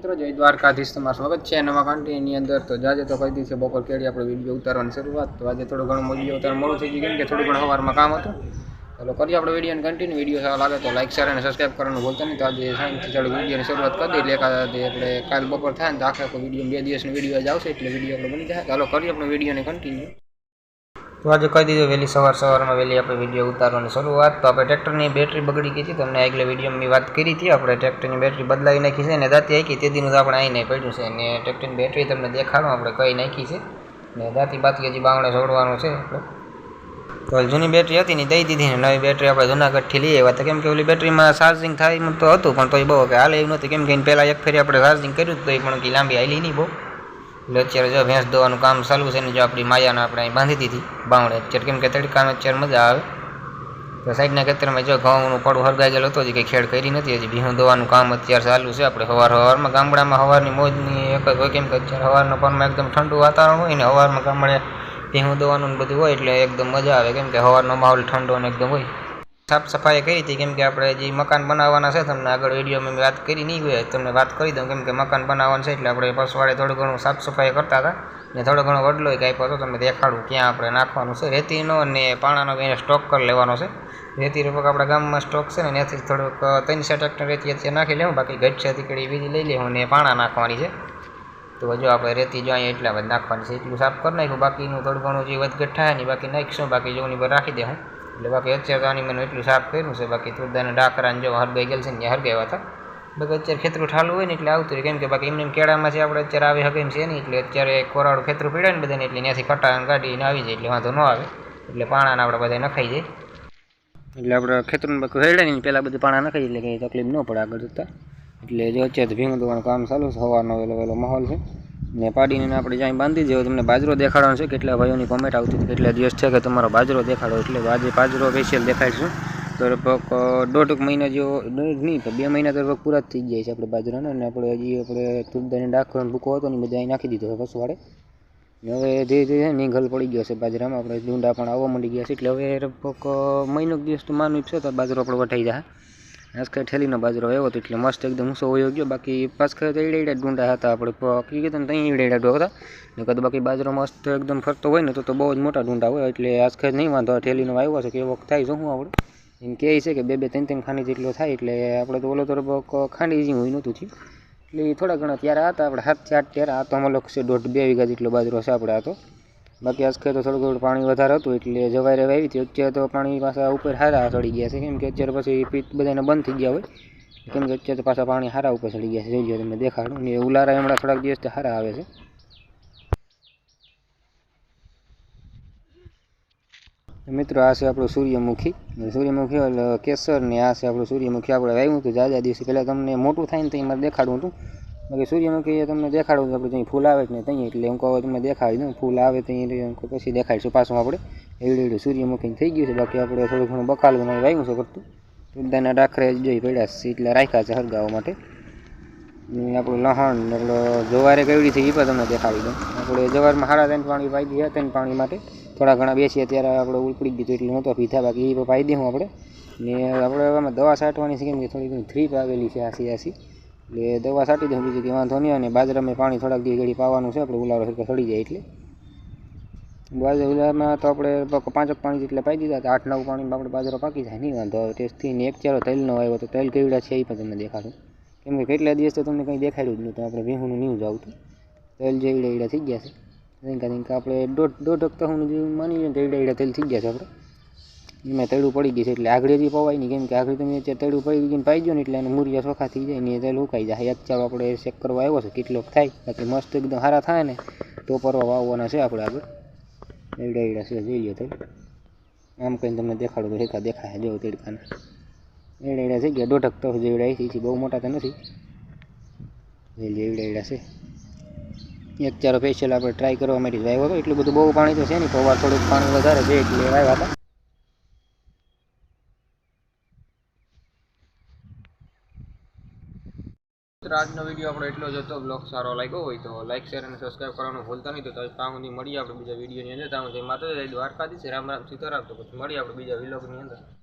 દ્વારકાધીશ. તમારું સ્વાગત છે નવા કન્ટેન્ટની અંદર. તો જાજે તો કહી છે બપોર કેળી આપણે વીડિયો ઉતારવાની શરૂઆત. તો આજે થોડું ઘણું વીડિયો ઉતાર મોડું થઈ ગયું કે થોડું ઘણું સવારમાં કામ હતું. ચાલો કરીએ આપણે વિડીયોને કન્ટિન્યુ વીડિયો સારા લાગે તો લાઈક શેર અને સબસ્ક્રાઈબ કરવાનું ભૂલતા નહીં. તો આજે સાંજથી ચાલુ વિડીયોની શરૂઆત કરી દઈએ. એટલે એટલે કાલ બપોર થાય ને તો આખા આખો વીડિયો બે દિવસનો વીડિયો જ આવશે. એટલે વીડિયો આપણે બની જાય. ચાલો કરીએ આપણે વિડીયોને કન્ટિન્યુ તો આજે કહી દીધું, વહેલી સવાર સવારમાં વહેલી આપણે વીડિયો ઉતારવાની શરૂઆત. તો આપણે ટ્રેક્ટરની બેટરી બગડી ગઈ હતી તમને આગલે વિડીયોમાં વાત કરી હતી. આપણે ટ્રેક્ટરની બેટરી બદલાવી નાખી છે અને દાંતી આખી તે દીનું તો આપણે અહીં નહીં પડ્યું છે. ને ટ્રેક્ટરની બેટરી તમને દેખાડો, આપણે કહી નાખી છે. ને દાંતી બાતી હજી બાવણે છોડવાનું છે. તો જૂની બેટરી હતી ને દઈ દીધી ને નવી બેટરી આપણે જુનાગઢથી લઈ આવ્યા. કેમ કે ઓલી બેટરીમાં ચાર્જિંગ થાય તો હતું, પણ તોય બહુ કે હાલ એવું નથી કેમ કે પહેલાં એક ફેરી આપણે ચાર્જિંગ કર્યું તો એ પણ લાંબી હાલી નહીં બહુ. એટલે જો ભેંસ દોવાનું કામ ચાલુ છે ને જો આપણી માયાને આપણે અહીં બાંધી દીધી બાવણે અત્યારે કેમ કે તડકામાં અત્યારે મજા આવે. તો સાઈડના ખેતરમાં જો ઘઉંનું પડું હરગાઈ ગયેલો હતો, હજી કંઈ ખેડ કરી નથી, હજી ભીહું દોવાનું કામ અત્યારે ચાલુ છે. આપણે સવાર સવારમાં ગામડામાં હવારની મોજની એક જ હોય કેમ કે અત્યારે હવારના પરમાં એકદમ ઠંડુ વાતાવરણ હોય ને હવારમાં ગામડે ભીહું દોવાનું બધું હોય એટલે એકદમ મજા આવે. કેમ કે હવારનો માહોલ ઠંડો ને એકદમ હોય. સાફ સફાઈ કરી હતી, કેમ કે આપણે જે મકાન બનાવવાના છે, તમને આગળ વિડીયોમાં મેં વાત કરી, નહીં હોય તમને વાત કરી દઉં, કેમ કે મકાન બનાવવાનું છે, એટલે આપણે પસવાડે થોડું ઘણું સાફ સફાઈ કરતા હતા, ને થોડો ઘણો વડલો કાંઈ તો તમને દેખાડું ક્યાં આપણે નાખવાનું છે, રેતીનો અને પાણાનો એને સ્ટોક કરી લેવાનો છે, રેતી રૂપક આપણા ગામમાં સ્ટોક છે ને ત્યાંથી થોડુંક ત્રણસો ચાર રેતી અત્યારે નાખી લેવું, બાકી ગઢ છે તીકડી બીજી લઈ લેવું, ને પાણા નાખવાની છે, તો જો આપણે રેતી જો અહીંયા એટલા બધા નાખવાની છે, એટલું સાફ કરી નાખ્યું, બાકીનું થોડું ઘણું જે વધઘટ થાય ને બાકી નાખીશું, બાકી જોની પર રાખી દે હું એટલે બાકી અત્યારે મને એટલું સાફ કર્યું છે, બાકી તુરદાને ડાકરાને જો હરગાઈ ગયેલ છે ને હરગાવ્યા હતા. બાકી અત્યારે ખેતરું ઠાલું હોય ને એટલે આવતું રહે. કેમ કે બાકી એમને કેળામાં છે આપણે અત્યારે આવી હકે એમ છે નહીં એટલે અત્યારે કોરાળું ખેતરું પીડાય ને બધાને એટલે ત્યાંથી કટાણ કાઢીને આવી જાય, એટલે વાંધો ન આવે. એટલે પાણાને આપણે બધા નખાઈ જાય. એટલે આપણે ખેતરનું બાકી હેડે નહીં પહેલાં બધું પાણા નખાઈ એટલે કંઈ તકલીફ ન પડે આગળ જતાં. એટલે જો અત્યારે ભીંગ દોવાનું કામ ચાલુ છે સવારનો વહેલો વહેલો માહોલ છે. ને પાડીને આપણે જ્યાં બાંધી દેવો તમને બાજરો દેખાડવાનો છે, કેટલા ભાઈઓની કોમેન્ટ આવતી હતી, કેટલા દિવસ છે કે તમારો બાજરો દેખાડો, એટલે આજે બાજરો સ્પેશિયલ દેખાડશું તો લગભગ દોઢ મહિના જેવો નહીં, તો બે મહિના તો લગભગ પૂરા જ થઈ જાય છે આપણે બાજરાના, અને આપણે હજી આપણે તુરદાની ડાખો ભૂકો હતો ને બધા અહીં નાખી દીધો પસવાડે ને હવે ધીરે ધીરે નીંગલ પડી ગયો છે બાજરામાં, આપણે ડુંડા પણ આવવા માંડી ગયા છે, એટલે હવે લગભગ મહિનો દિવસ તો માનવી છે તો બાજરો આપણે વટાઈ જાય આજકાલ ઠેલીનો બાજરો આવ્યો હતો એટલે મસ્ત એકદમ ઊંચો હોય ગયો. બાકી પાછળ તો એડા ડુંડા હતા આપણે. કીધું ને ત્યાં એડા ડો હતા. ને કદ બાકી બાજરો મસ્ત એકદમ ફરતો હોય ને તો બહુ જ મોટા ડુંડા હોય. એટલે આજકાલ નહીં વાંધો ઠેલીનો આવ્યો છે કે એવો થાય શું આપણે. એમ કહે છે કે બે બે ત્રણ ત્રણ ખાંડી જેટલો થાય એટલે આપણે તો ઓલો તો ખાંડી જેવું હોય નહોતું થયું. એટલે થોડા ઘણા ત્યારે હતા, આપણે સાત ચાર ત્યારે આ તો અમલક છે દોઢ બે વીઘા જેટલો બાજરો છે આપણે આ તો. બાકી આજકે તો થોડું થોડું પાણી વધારે હતું, એટલે જવાઈ રહેવા આવી હતી. અત્યારે તો પાણી પાછા ઉપર હારા ચડી ગયા છે. કેમ કે અત્યારે પછી પીત બધાને બંધ થઈ ગયા હોય. કેમ કે અત્યારે તો પાછા પાણી સારા ઉપર ચડી ગયા છે. જોઈ તમને દેખાડું. ને ઉલારા હમણાં થોડાક દિવસ હારા આવે છે. મિત્રો, આ છે આપણું સૂર્યમુખી. સૂર્યમુખી કેસર ને આ છે આપણું સૂર્યમુખી. આપણે વાવ્યું હતું જાજા દિવસે. પહેલાં તમને મોટું થાય ને તો એમાં દેખાડું હતું. બાકી સૂર્યમુખી તમને દેખાડવું આપણે ત્યાં ફૂલ આવે ને ત્યાં એટલે હું કહું તમને દેખાડી દઉં, ફૂલ આવે ત્યાં પછી દેખાડીશું પાછું આપણે. એવું એવડું સૂર્યમુખી થઈ ગયું છે, બાકી આપણે થોડું ઘણું બકાલું બનાવી વાગ્યું છે કરતું. તુલદાના ડાખરે જોઈ પડ્યા છે, એટલે રાખ્યા છે હરગાવા માટે. આપણું લહણ એટલે જવારે કેવડી થઈ એ પણ તમને દેખાડી દઉં. આપણે જવારમાં સાડા ત્રણ પાણી પાઈ દઈએ ત્રણ પાણી માટે. થોડા ઘણા બેસીએ ત્યારે આપણે ઉપડી ગયું એટલે નહોતો પીધા, બાકી એ પાઈ દઉં આપણે. ને આપણે આમાં દવા છાંટવાની છે, કેમ કે થોડી ઘણી થ્રીપ આવેલી છે, આસી આસી. એટલે દવા છાંટી દઉં બીજું કંઈ વાંધો નહીં. અને બાજરામાં પાણી થોડાક દી ઘડી પાવાનું છે. આપણે ઉલારો સરખો સડી જાય એટલે. બાજરા ઉલારમાં તો આપણે પાંચક પાણી જેટલા પાઈ દીધા આઠ નવ પાણીમાં આપણે બાજરો પાકી જાય. નહીં વાંધો ટેસ્ટથી ને એક ચારો તેલનો આવ્યો તો તેલ કેવડા છે એ પણ તમને દેખાડું. કેમ કે કેટલા દિવસ તો તમને કંઈ દેખાડ્યું જ નહીં તો આપણે ભીહુંનું ન્યૂઝ આવતું. તેલ જે ઈડા ઈડા થઈ ગયા છે. કારણ કે આપણે દોઢ દોઢ તો હું માની લઈએ તો એવડા એવડા તેલ થઈ ગયા છે આપણે. એમાં તળું પડી ગયું છે એટલે આગળ હજી પવાય નહીં કેમ કે આગળ તમે અત્યારે તેડું પડી ગયું પાઈ ગયો ને એટલે એને મૂરિયા ચોખા થઈ જાય ને તળું ઉકાઈ જાય. ચાલો આપણે ચેક કરવા આવ્યો છે, કેટલોક થાય. બાકી મસ્ત એકદમ સારા થાય ને, તો પરવા વાવવાના છે આપણે આગળ. એવડા એવડા છે, જોઈ લો તેલ આમ કંઈ તમને દેખાડો તો રેખા દેખાય, જો તેડકાના. એવડા એવડા છે ગયા, દોઢક તો જેવડા છે બહુ મોટા તો નથી. એવડા એવડા છે. એક ચારો ફેશિયલ આપણે ટ્રાય કરવા માટે જ આવ્યો હતો એટલું બધું બહુ પાણી તો છે નહીં, પવાર થોડુંક પાણી વધારે છે એટલે આવ્યા હતા. આજનો વીડિયો આપણો એટલો જ હતો. બ્લોગ સારો લાગ્યો હોય તો લાઈક શેર અને સબસ્ક્રાઈબ કરવાનું ભૂલતા નહીં. તો ત્યાં મળીએ આપણે બીજા વિડીયોની અંદર. ત્યાં સુધી માતા દ્વારકાથી રામ રામ સીતારામ. તો પછી મળીએ આપણે બીજા વિલોગની અંદર.